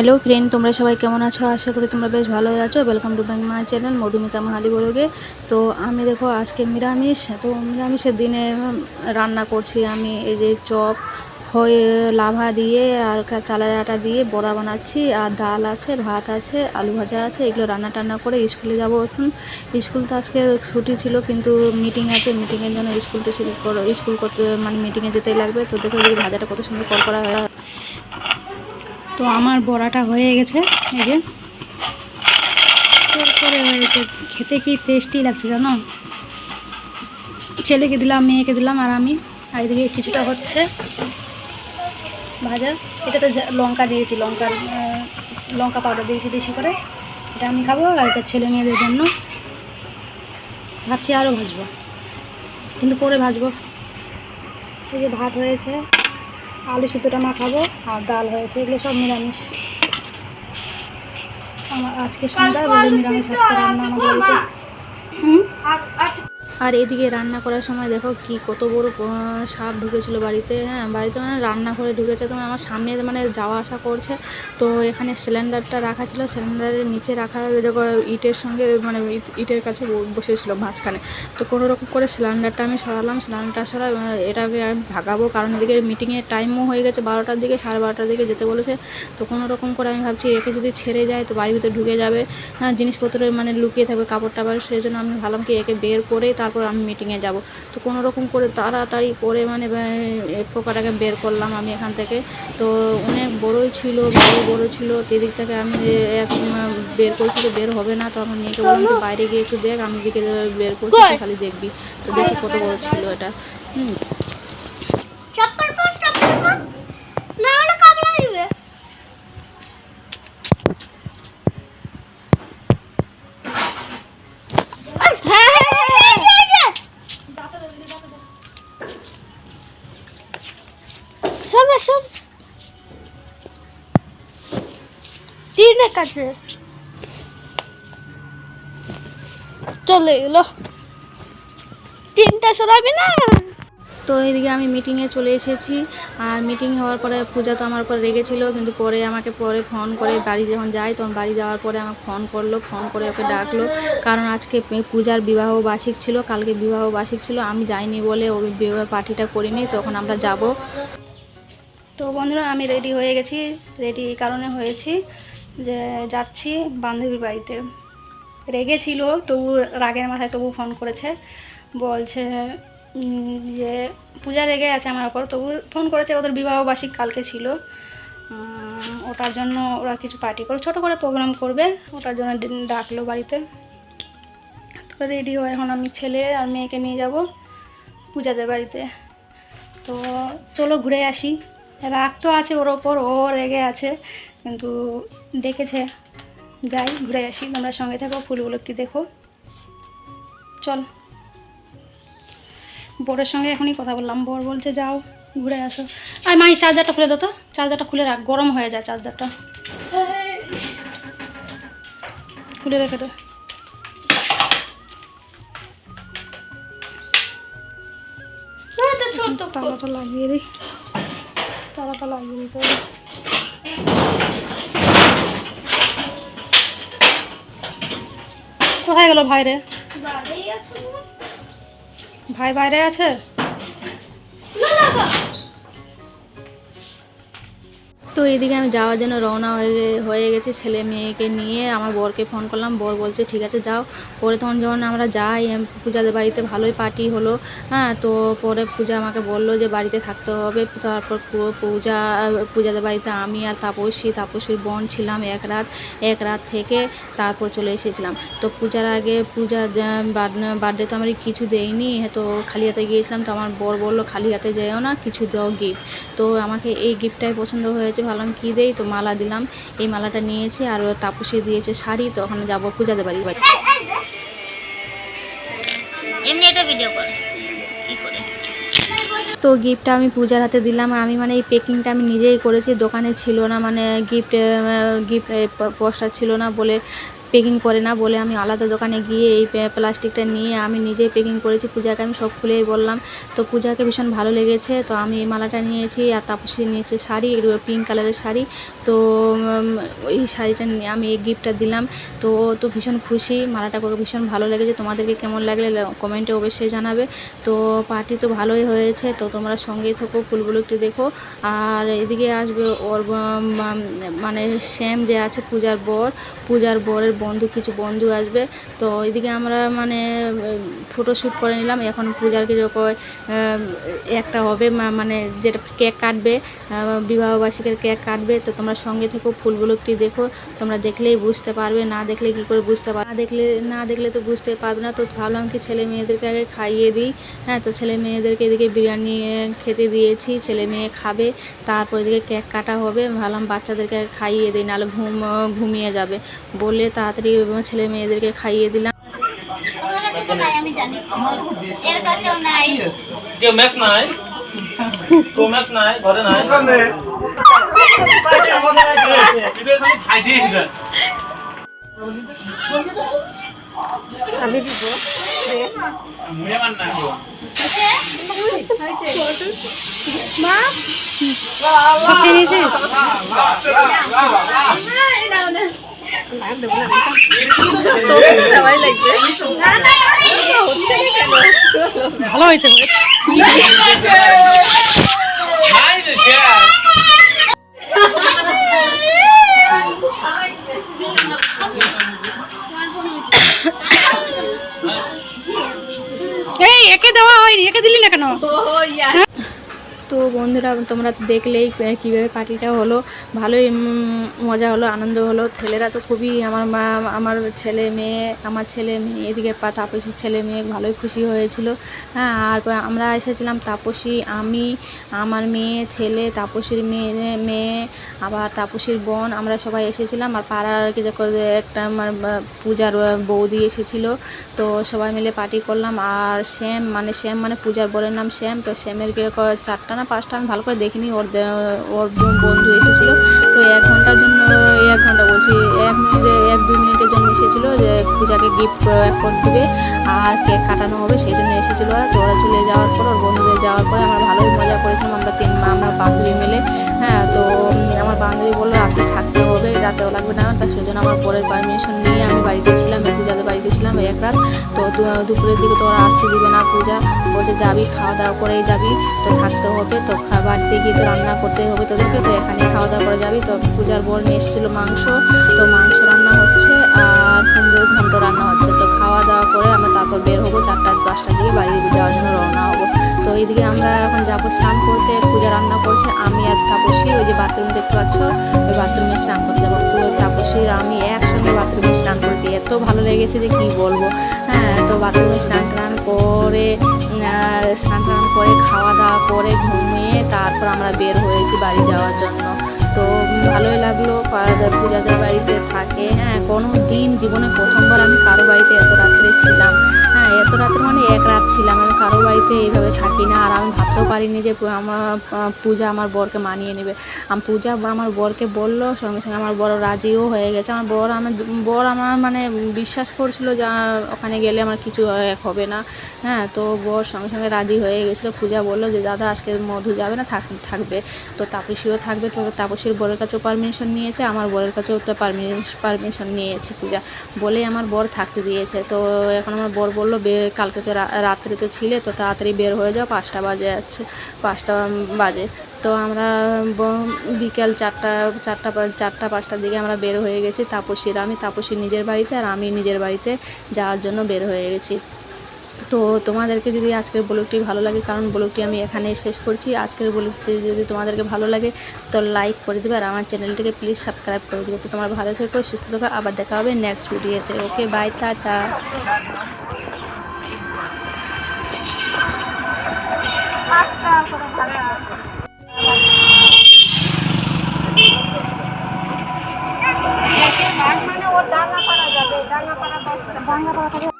Hello friend তোমরা সবাই কেমন আছো? আশা করি তোমরা বেশ ভালোই আছো। Welcome to bank my channel Madhumita Mahali বলগে। তো আমি দেখো, আজকে নিরামিষ। তো নিরামিষের দিনে রান্না করছি আমি। এই যে চপ, খই, লাভা দিয়ে আর চালের আটা দিয়ে বড়া বানাচ্ছি। আর ডাল আছে, ভাত আছে, আলু ভাজা আছে। এগুলো রান্না টান্না করে স্কুলে যাব এখন। স্কুল তো আজকে ছুটি ছিল, কিন্তু মিটিং আছে। মিটিংয়ের জন্য স্কুলটা স্কুল করতে মানে মিটিংয়ে যেতেই লাগবে। তো দেখো, এই ভাজাটা কত সুন্দর কর করা হয়ে তো আমার বড়াটা হয়ে গেছে, এই যে। করে হয়েছে খেতে কি টেস্টি লাগছে জানো? ছেলেকে দিলাম, মেয়েকে দিলাম আর আমি। আর এদিকে কিছুটা হচ্ছে ভাজা। এটাতে লঙ্কা দিয়েছি, লঙ্কার লঙ্কা পাউডার দিয়েছি বেশি করে। এটা আমি খাব আর এটা ছেলে মেয়েদের জন্য। ভাবছি আরও ভাজবো। কিন্তু পরে ভাজবো। এই যে ভাত হয়েছে। আলু সুতোটা মাখাবো আর ডাল হয়েছে, এগুলো সব নিরামিষ। আমার আজকে সন্ধ্যা বলে নিরামিষ, আজকে রান্না আমার বাড়িতে। হুম? আর এদিকে রান্না করার সময় দেখো কি কত বড় সাপ ঢুকেছিল বাড়িতে হ্যাঁ বাড়িতে মানে রান্না করে ঢুকেছে, তো আমার সামনে মানে যাওয়া আসা করছে। তো এখানে সিলিন্ডারটা রাখা ছিল সিলিন্ডারের নিচে রাখা ইটের সঙ্গে মানে ইটের কাছে বসেছিল মাঝখানে। তো কোনো রকম করে সিলিন্ডারটা আমি সরালাম সিলিন্ডারটা সরা এটাকে আমি ভাগাবো, কারণ এদিকে মিটিংয়ের টাইমও হয়ে গেছে বারোটার দিকে, সাড়ে বারোটার দিকে যেতে বলেছে। তো কোনো রকম করে আমি ভাবছি একে যদি ছেড়ে যায় তো বাড়ির ভিতরে ঢুকে যাবে হ্যাঁ জিনিসপত্র মানে লুকিয়ে থাকবে কাপড় টাপড় সেই জন্য আমি ভাবলাম কি একে বের করে তারপর আমি মিটিংয়ে যাব। তো কোনো রকম করে তাড়াতাড়ি করে মানে পোকাটাকে বের করলাম আমি এখান থেকে। তো অনেক বড়ই ছিল বড় বড় ছিল এদিক থেকে আমি এক বের করছি তো বের হবে না তো আমার মেয়েকে বললাম তুই বাইরে গিয়ে একটু দেখ আমি দিকে বের করছি খালি দেখবি। তো দেখো কত বড় ছিল এটা। হুম চপ্পল পর চপ্পল পর না হলে কামড়া দিবে হ্যাঁ হ্যাঁ হ্যাঁ সব সব কাছে। চলে গেল তিনটা সরাবি না? তো এদিকে আমি মিটিংয়ে চলে এসেছি। আর মিটিং হওয়ার পরে পূজা তো আমার উপর রেগেছিল কিন্তু পরে আমাকে পরে ফোন করে বাড়ি যখন যাই তখন বাড়ি যাওয়ার পরে আমাকে ফোন করল ফোন করে ওকে ডাকলো। কারণ আজকে পূজার বিবাহ বার্ষিক ছিল কালকে বিবাহ বার্ষিক ছিল আমি যাইনি বলে ওই বিবাহ পার্টিটা করিনি তখন আমরা যাব। তো বন্ধুরা আমি রেডি হয়ে গেছি। রেডি এই কারণে হয়েছি। যে যাচ্ছি বান্ধবীর বাড়িতে। রেগেছিল তবু রাগের মাথায় তবু ফোন করেছে। বলছে যে পূজা রেগে আছে আমার ওপর, তবু ফোন করেছে, ওদের বিবাহবার্ষিক কালকে ছিল। ওটার জন্য ওরা কিছু পার্টি করে, ছোটো করে প্রোগ্রাম করবে, ওটার জন্য ডাকলো বাড়িতে। তো রেডি হয়ে এখন আমি ছেলে আর মেয়েকে নিয়ে যাব পূজাদের বাড়িতে। তো চলো ঘুরে আসি। রাগ তো আছে ওর ওপর, ও রেগে আছে। কিন্তু ডেকেছে যাই ঘুরে আসি। তোমরা সঙ্গে থাকো ফুলগুলো একটু দেখো। চল। বরের সঙ্গে এখনই কথা বললাম। বর বলছে যাও ঘুরে আসো। আর মাই চার্জারটা খুলে দাও তো। চার্জারটা খুলে রাখ গরম হয়ে যায় চার্জারটা। খুলে রেখে দাও। তালাটা লাগিয়ে দিই। তালাটা লাগিয়ে দিতে। কোথায় গেল ভাই রে? আছে ভাই বাইরে আছে? তো এদিকে আমি যাওয়ার জন্য রওনা হয়ে হয়ে গেছি ছেলে মেয়েকে নিয়ে। আমার বরকে ফোন করলাম, বর বলছে, ঠিক আছে, যাও। পরে তখন যখন আমরা যাই পূজাদের বাড়িতে ভালোই পার্টি হলো। হ্যাঁ তো পরে পূজা আমাকে বলল যে, বাড়িতে থাকতে হবে। তারপর পূজা, পূজাদের বাড়িতে আমি আর তাপসী, তাপসীর বোন ছিলাম এক রাত এক রাত থেকে তারপর চলে এসেছিলাম। তো পূজার আগে পূজা বার্থডে তো আমার কিছু দেয়নি। তো খালি হাতে গিয়েছিলাম, তো আমার বর বলল খালি হাতে যেও না, কিছু দাও গিফট তো আমাকে এই গিফটটাই পছন্দ হয়েছে। ভাবলাম কী দেই? তো মালা দিলাম। এই মালাটা নিয়েছি আর তাপসে দিয়েছে শাড়ি তো ওখানে যাব পূজাতে বাড়ি বাড়ি। এমনি একটা ভিডিও কর। কি করে? তো গিফটটা আমি পূজার হাতে দিলাম। আমি মানে এই প্যাকিংটা আমি নিজেই করেছি। দোকানে ছিল না মানে গিফট গিফট পোস্টার ছিল না বলে পেকিং করে না বলে আমি আলাদা দোকানে গিয়ে এই প্লাস্টিকটা নিয়ে আমি নিজেই পেকিং করেছি। পূজাকে আমি সব খুলেই বললাম, তো পূজাকে ভীষণ ভালো লেগেছে, তো আমি এই মালাটা নিয়েছি আর তাপসী নিয়েছে শাড়ি পিঙ্ক কালারের শাড়ি। তো এই শাড়িটা নিয়ে আমি এই গিফটটা দিলাম। তো তো ভীষণ খুশি, মালাটা ওকে ভীষণ ভালো লেগেছে। তোমাদেরকে কেমন লাগলে কমেন্টে অবশ্যই জানাবে। তো পার্টি তো ভালোই হয়েছে, তো তোমরা সঙ্গেই থাকো, ফুলগুলো একটু দেখো। আর এদিকে আসবে ওর মানে শ্যাম যে আছে পূজার বর, পূজার বরের বন্ধু, কিছু বন্ধু আসবে। তো এদিকে আমরা মানে ফটোশ্যুট করে নিলাম। এখন পূজার কিছু একটা হবে মানে যেটা কেক কাটবে বিবাহবার্ষিকের কেক কাটবে। তো তোমরা সঙ্গে থেকো, ফুলগুলো একটু দেখো, তোমরা দেখলেই বুঝতে পারবে, না দেখলে কি করে বুঝতে পারবে? না দেখলে না দেখলে তো বুঝতে পারবে না। তো ভাবলাম কি, ছেলে মেয়েদেরকে আগে খাইয়ে দিই। হ্যাঁ তো ছেলে মেয়েদেরকে এদিকে বিরিয়ানি খেতে দিয়েছি। ছেলে মেয়ে খাবে, তারপর এদিকে কেক কাটা হবে। ভাবলাম বাচ্চাদেরকে খাইয়ে দিই, নাহলে ঘুম, ঘুমিয়ে যাবে। বলে তাড়াতাড়ি ছেলে মেয়েদেরকে খাইয়ে দিলাম। আমি জানি। এর কাছেও নাই। কেউ ম্যাচ নাই? তো ম্যাচ নাই? ঘরে নাই? খাইছি আমি দিব। মান নিয়েছিস ভালো হয়েছে এই একে দেওয়া হয়নি একে দিলি না কেন? তো বন্ধুরা, তোমরা দেখলেই কীভাবে পার্টিটা হলো। ভালোই মজা হলো, আনন্দ হলো। ছেলেরা তো খুবই আমার মা, আমার ছেলে মেয়ে, আমার ছেলে মেয়ে, এদিকে পা- তাপসীর ছেলে মেয়ে ভালোই খুশি হয়েছিল। হ্যাঁ আর আমরা এসেছিলাম তাপসী, আমি, আমার মেয়ে, ছেলে, তাপসীর মেয়ে মেয়ে, আবার তাপসীর বোন, আমরা সবাই এসেছিলাম। আর পাড়ার একটা আমার পূজার বৌদি এসেছিল। তো সবাই মিলে পার্টি করলাম। আর শ্যাম মানে শ্যাম মানে পূজার বরের নাম শ্যাম। তো শ্যামের ক- চারটা না, পাঁচটা আমি ভালো করে দেখিনি, ওর ওর বন্ধু এসেছিল, তো এক ঘণ্টার জন্য, এক ঘণ্টা বলছি, এক মিনিটে, এক দুই মিনিটের জন্য এসেছিল যে পূজাকে গিফট করে দিবে, আর কেক কাটানো হবে, সেই জন্য এসেছিল ওরা, তো ওরা চলে যাওয়ার পর, ওর বন্ধুদের যাওয়ার পরে আমরা ভালোই মজা করেছিলাম, আমরা তিন, আমরা বান্ধবী মিলে হ্যাঁ তো আমার বান্ধবী বলল, আজকে হবে রাতেও লাগবে না তা সেজন্য আমার পরের পারমিশন নিয়ে আমি বাড়িতে ছিলাম পূজাদের বাড়িতে ছিলাম এক রাত। তো দুপুরের দিকে তো ওরা আসতে দিবে না পূজা। বলছে, যাবি, খাওয়া দাওয়া করেই যাবি, তো থাকতে হবে, তো বাড়িতে গিয়ে তো রান্না করতে হবে তোদেরকে, তো এখানে খাওয়া দাওয়া করে যাবি। তো পূজার বর নিয়ে এসেছিল মাংস, তো মাংস রান্না হচ্ছে আর কুমড়োর ঘন্ট রান্না হচ্ছে। তো খাওয়া দাওয়া করে আমরা তারপর বের হব চারটা, পাঁচটার দিকে বাড়ি তো এইদিকে আমরা এখন যাব স্নান করতে, পূজা রান্না করছে, আমি আর তাপসী, ওই যে বাথরুম দেখতে পাচ্ছ, ওই বাথরুমে স্নান করতে যাব। তাপসী আমি একসঙ্গে বাথরুমে স্নান করছি। এত ভালো লেগেছে যে কি বলব। হ্যাঁ তো বাথরুমে স্নান টান করে স্নান টান করে, খাওয়া দাওয়া করে, ঘুমিয়ে তারপর আমরা বের হয়েছি বাড়ি যাওয়ার জন্য। তো ভালোই লাগল পূজাদের বাড়িতে থাকে। হ্যাঁ কোনো দিন জীবনে প্রথমবার আমি কারও বাড়িতে এত রাত্রে ছিলাম। হ্যাঁ এত রাত্রে মানে এক রাত ছিলাম। আমি কারও বাড়িতে এইভাবে থাকি না। আর আমি ভাবতেও পারিনি যে আমার পূজা আমার বরকে মানিয়ে নেবে। আমি, পূজা আমার বরকে বলল, সঙ্গে সঙ্গে আমার বড় রাজিও হয়ে গেছে। আমার বর আমার বর আমার মানে বিশ্বাস করছিল যে ওখানে গেলে আমার কিছু এক হবে না। হ্যাঁ তো বর সঙ্গে সঙ্গে রাজি হয়ে গেছিল। পূজা বলল যে, দাদা, আজকে মধু যাবে না, থাক, থাকবে। তো তাপসীও থাকবে, তো তাপসীর বরের কাছেও পারমিশন নিয়েছে, আমার বরের কাছেও তো পারমিশন নিয়েছে পূজা। বলেই আমার বর থাকতে দিয়েছে। তো এখন আমার বর বলল কালকে তো রাত্রে তো ছিলে, তো তাড়াতাড়ি বের হয়ে যাও, পাঁচটা বাজে যাচ্ছে পাঁচটা বাজে। তো আমরা বিকেল চারটা চারটা চারটা, পাঁচটার দিকে আমরা বের হয়ে গেছি তাপসীর আমি তাপসীর নিজের বাড়িতে আর আমি নিজের বাড়িতে যাওয়ার জন্য বের হয়ে গেছি। তো তোমাদেরকে যদি আজকের ব্লগটি ভালো লাগে, কারণ ব্লগটি আমি এখানে শেষ করছি। আজকের ব্লগটি যদি তোমাদেরকে ভালো লাগে, তো লাইক করে দেবে আর আমার চ্যানেলটিকে প্লিজ সাবস্ক্রাইব করে দেবে। তো তোমার ভালো থেকো, সুস্থ থাকো, আবার দেখা হবে নেক্সট ভিডিওতে ওকে বাই তা তা ডাঙ্গা পাড়া ডাঙ্গা পাড়া